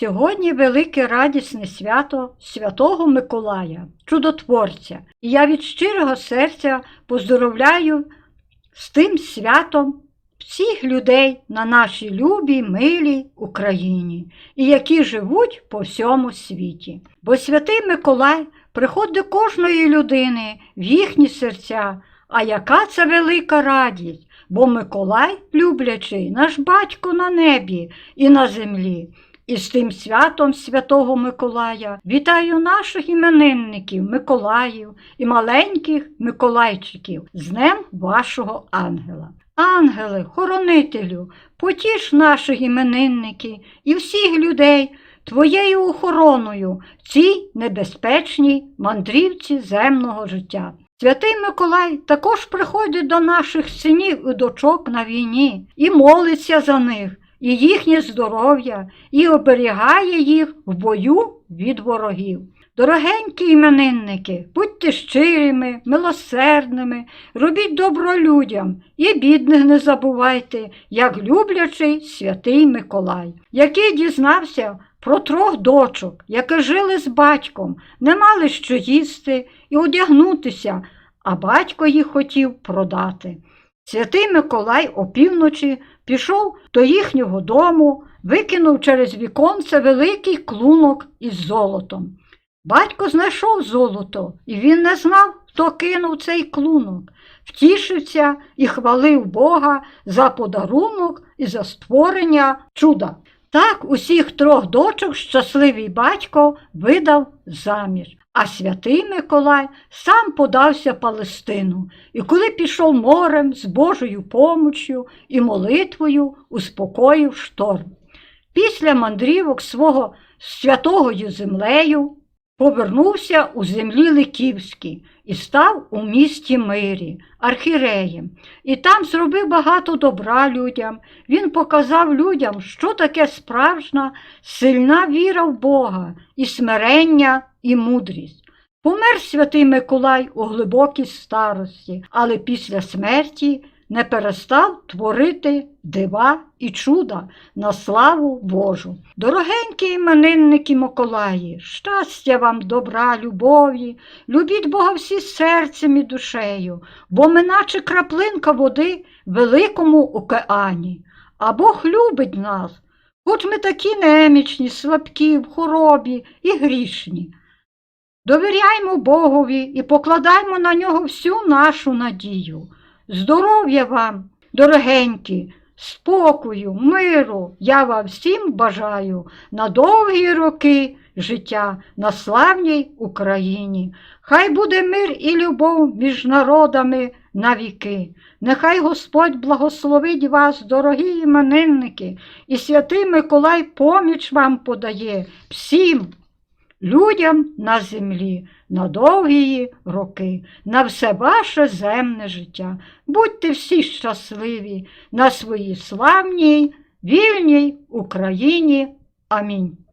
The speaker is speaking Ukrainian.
Сьогодні велике радісне свято Святого Миколая, чудотворця. І я від щирого серця поздоровляю з тим святом всіх людей на нашій любій, милій Україні, і які живуть по всьому світі. Бо святий Миколай приходить до кожної людини в їхні серця. А яка це велика радість, бо Миколай, люблячий, наш батько на небі і на землі. І з тим святом Святого Миколая вітаю наших іменинників, Миколаїв і маленьких Миколайчиків з Днем вашого ангела. Ангели, хоронителю, потіш наших іменинників і всіх людей твоєю охороною цій небезпечній мандрівці земного життя. Святий Миколай також приходить до наших синів і дочок на війні і молиться за них і їхнє здоров'я, і оберігає їх в бою від ворогів. Дорогенькі іменинники, будьте щирими, милосердними, робіть добро людям і бідних не забувайте, як люблячий святий Миколай, який дізнався про трьох дочок, які жили з батьком, не мали що їсти і одягнутися, а батько їх хотів продати. Святий Миколай опівночі пішов до їхнього дому, викинув через віконце великий клунок із золотом. Батько знайшов золото, і він не знав, хто кинув цей клунок, втішився і хвалив Бога за подарунок і за створення чуда. Так усіх трьох дочок щасливий батько видав заміж, а святий Миколай сам подався Палестину, і коли пішов морем з Божою помочю і молитвою, успокоїв шторм. Після мандрівок свого святогою землею повернувся у землі Ликівські і став у місті Мирі, архіреєм, і там зробив багато добра людям. Він показав людям, що таке справжня, сильна віра в Бога, і смирення, і мудрість. Помер святий Миколай у глибокій старості, але після смерті не перестав творити дива і чуда на славу Божу. Дорогенькі іменинники Миколаї, щастя вам, добра, любові, любіть Бога всі серцем і душею, бо ми наче краплинка води в великому океані. А Бог любить нас, хоч ми такі немічні, слабкі, в хоробі і грішні. Довіряймо Богові і покладаймо на нього всю нашу надію. Здоров'я вам, дорогенькі, спокою, миру я вам всім бажаю на довгі роки життя на славній Україні. Хай буде мир і любов між народами на віки. Нехай Господь благословить вас, дорогі іменинники, і святий Миколай поміч вам подає всім людям на землі на довгі роки, на все ваше земне життя. Будьте всі щасливі на своїй славній, вільній Україні. Амінь.